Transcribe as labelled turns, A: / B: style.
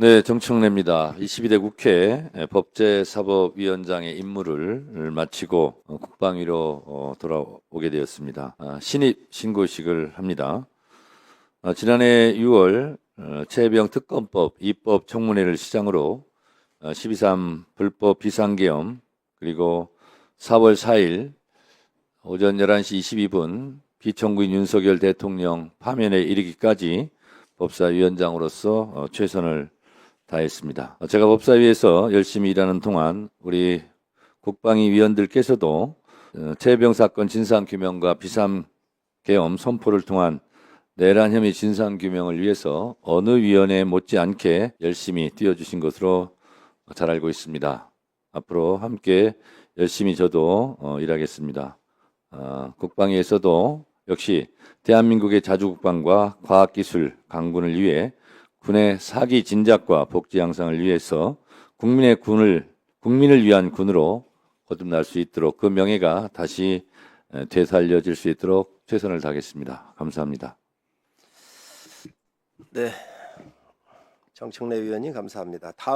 A: 네, 정청래입니다. 22대 국회 법제사법위원장의 임무를 마치고 어, 국방위로 어, 돌아오게 되었습니다. 아, 신입 신고식을 합니다. 아, 지난해 6월 어, 최병 특검법 입법 청문회를 시장으로 12.3 불법 비상계엄 그리고 4월 4일 오전 11시 22분 비청구인 윤석열 대통령 파면에 이르기까지 법사위원장으로서 어, 최선을 다 했습니다. 어, 제가 법사위에서 열심히 일하는 동안 우리 국방위 위원들께서도 어, 최병 사건 진상 규명과 비상 계엄 선포를 통한 내란 혐의 진상 규명을 위해서 어느 위원회 못지않게 열심히 뛰어주신 것으로 잘 알고 있습니다. 앞으로 함께 열심히 저도 어, 일하겠습니다. 어, 국방위에서도 역시 대한민국의 자주국방과 과학기술 강군을 위해 군의 사기 진작과 복지 향상을 위해서 국민의 군을 국민을 위한 군으로 거듭날 수 있도록 그 명예가 다시 에, 되살려질 수 있도록 최선을 다하겠습니다. 감사합니다.
B: 네. 정청래 위원님 감사합니다. 다음